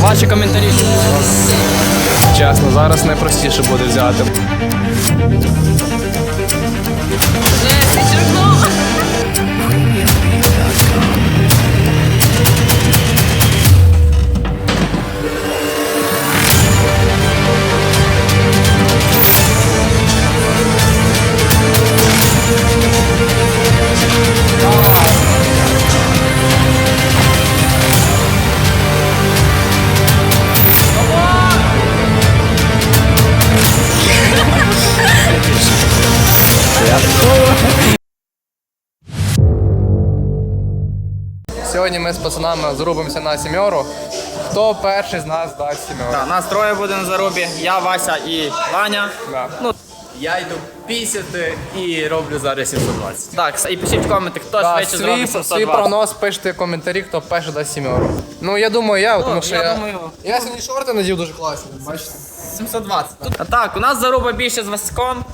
Ваші коментарі. Чесно, зараз найпростіше буде взяти. Сьогодні ми з пацанами зрубимося на сімеру. Хто перший з нас дасть сімеру? Так, нас троє буде на зарубі. Я, Вася і Ваня. Да. Ну, Я йду пісяти і роблю зараз 720. так, і пишіть в коменти, хто Да, швидше свій, зробить свій 720. прогноз пишете в коментарі, хто перший дасть сімеру. Ну я думаю, я, тому що я я. думаю- Я сьогодні шорти надів дуже класні. Бачите? 720. А так, у нас заруба більше з Васьком.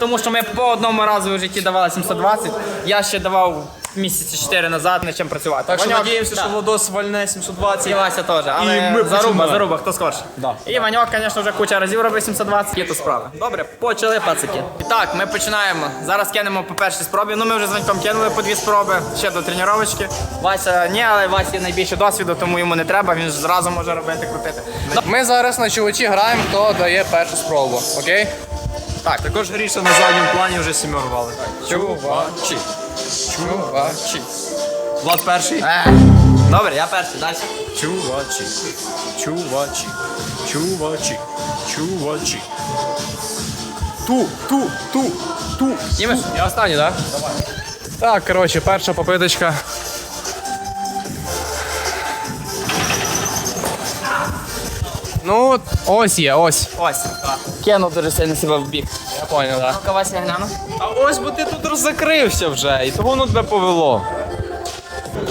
Тому що ми по одному разу в житті давали 720. Я ще давав місяці 4 назад, над чим працювати. Так що Ваньок- надіємося, Да. що Владос вальне 720. І Вася теж, але ми заруба, починаємо. заруба, хто скорше. Да. І Ваньок, звісно, вже куча разів робив 720, є то справи. Добре, почали пацики. І так, ми починаємо. Зараз кинемо по першій спробі. Ну ми вже з Ваньком кинули по дві спроби, ще до тренувачки. Вася ні, але Вася найбільше досвіду, тому йому не треба, він ж зразу може робити, крутити. Ми зараз на чувачі граємо, хто дає першу спробу. Окей? Так, також Гріша на задньому плані вже сімерували. Чувачі. Чувачі. Влад перший. Е. Добре, я перший, далі. Чувачі. Чувачі. Чувачі. Чувачі. Ту, ту, ту, ту. Німеш? Я останній, так? Давай. Так, коротше, перша попиточка. Ну, ось є, ось. Ось. Кинув дуже сильно себе в бік. Я понял, так. Ну-ка, Вася, гляну. А ось бо ти тут роззакрився вже, і того воно тебе повело.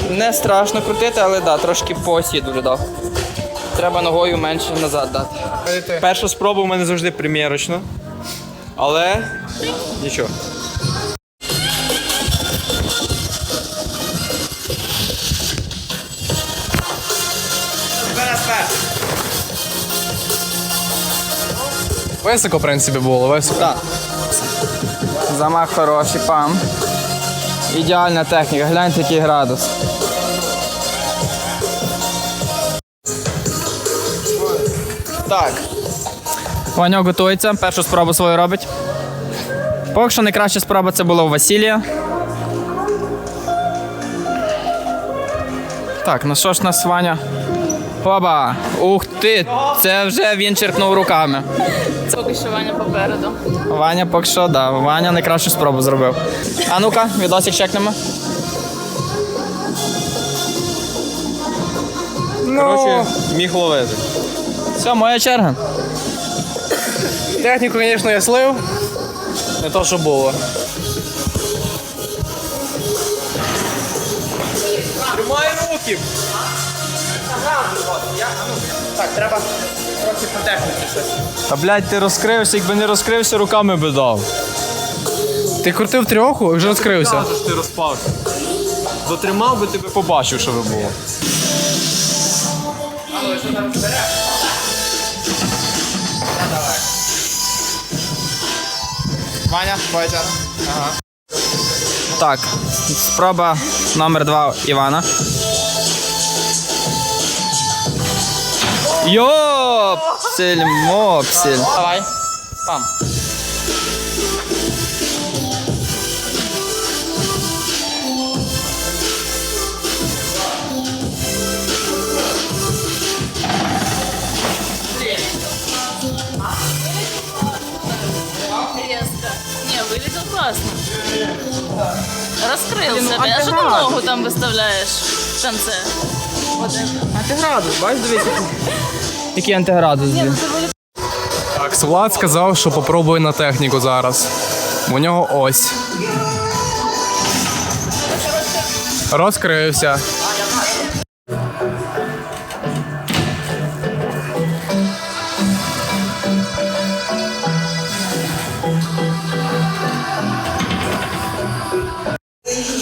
Не страшно крутити, але да, трошки по осі дуже дав. Треба ногою менше назад дати. Перша спроба у мене завжди примірочна. Але нічого. Високо, в принципі, було, високо. Так. Замах хороший, пам. Ідеальна техніка, гляньте який градус. Так. Ваньок готується, першу спробу свою робить. Поки що найкраща спроба це була у Василія. Так, ну що ж нас Ваня? Оба! Ух ти! Це вже він черпнув руками. Поки що Ваня попереду. Ваня поки що, да. Ваня найкращу спробу зробив. А ну-ка, відосик чекнемо. Коротше, міг ловити. Все, моя черга. Техніку, звісно, я слив. Не то, що було. Тримай руки! Так, треба трохи по техніці щось. Та блядь, ти розкрився, якби не розкрився, руками би дав. Ти крутив трьоху і вже розкрився. Кажеш, ти розпався. Дотримав би тебе побачив, що би було. Ваня, твоя черга. Ага. Так, спроба номер два Івана. Йопсель, мопсель. Давай. Пам. Не, вылетел классно. Раскрылся. Ну, а ты Даже рада? ногу там выставляешь в конце. Вот это. А ти градус, бачиш, дивись. Який антиградус? Так, Влад сказав, що попробує на техніку зараз. У нього ось. Розкрився.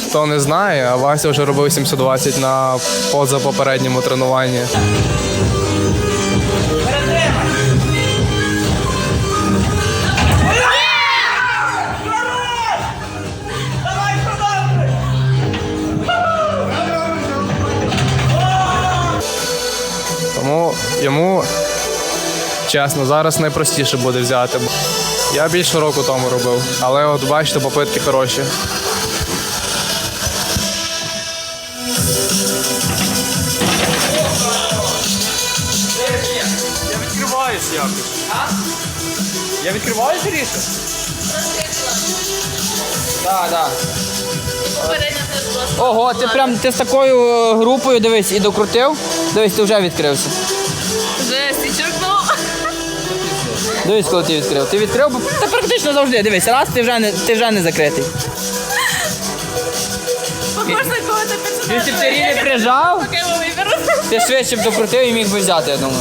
Хто не знає, а Вася вже робив 720 на позапопередньому тренуванні. Тому йому, чесно, зараз найпростіше буде взяти. Я більше року тому робив, але от бачите, попитки хороші. Я відкриваюсь якось. Я відкриваюсь ріше? Так, так. Ого, ти прям ти з такою е, групою дивись і докрутив. Дивись, ти вже відкрився. Дивись, коли ти відкрив. Ти відкрив, бо ти практично завжди. Дивись, раз ти вже не ти вже не закритий. Похож на ти Якщо б ти рівні прижав, Поки його виберу. ти швидше б докрутив і міг би взяти, я думаю.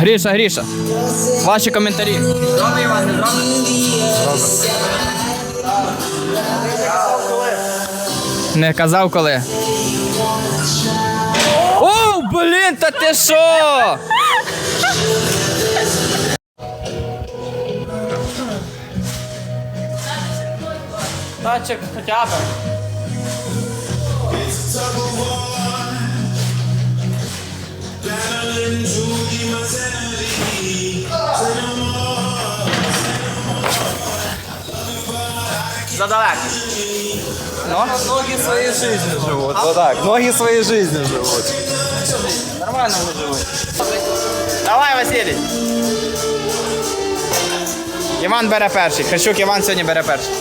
Гріша, Гріша. Ваші коментарі. Зроби, Іван, не? Не казав коли. О, блін, та ти що? Тачик хоча б. Задалеко. Ну? Ноги своей жизни живут. Вот так. Ноги своей жизни живут. Нормально вони живуть. Давай, Василій. Іван бере перший. Хрещук Іван сьогодні бере перший.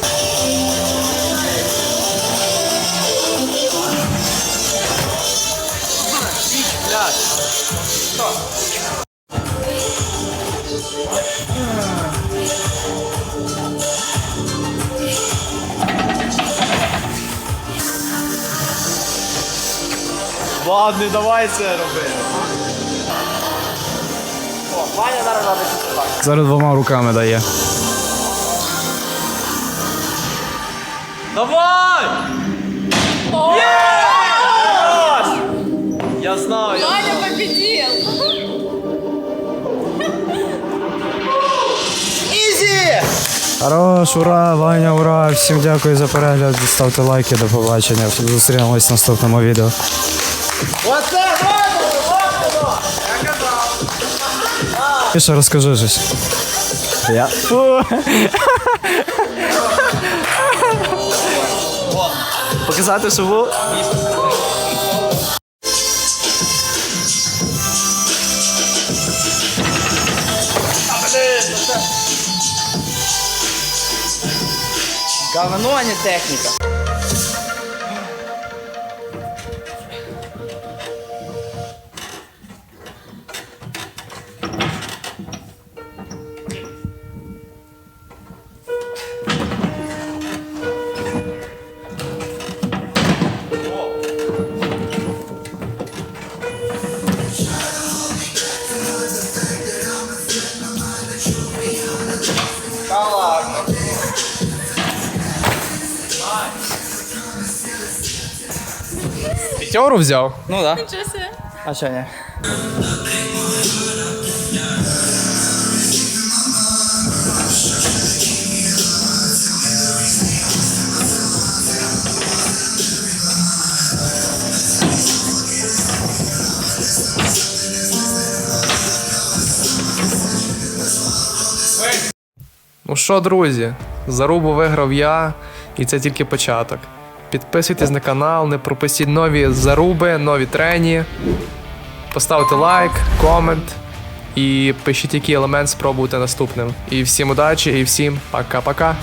Ладно, давай це роби. Ваня зараз робить. Зараз двома руками дає. Давай! Я знаю, я Ваня победил. Хорош, ура, Ваня, ура! Всім дякую за перегляд. Ставте лайки, до побачення. Зустрінемось в наступному відео. І ще розкажи щось. Я. Показати, що було? Говно, а не техніка. П'ятеру взяв? Ну да. Нічого себе. А що ні? Ну що, друзі, зарубу виграв я, і це тільки початок. Підписуйтесь на канал, не пропустіть нові заруби, нові трені. Поставте лайк, комент і пишіть, який елемент спробуйте наступним. І всім удачі, і всім пока-пока.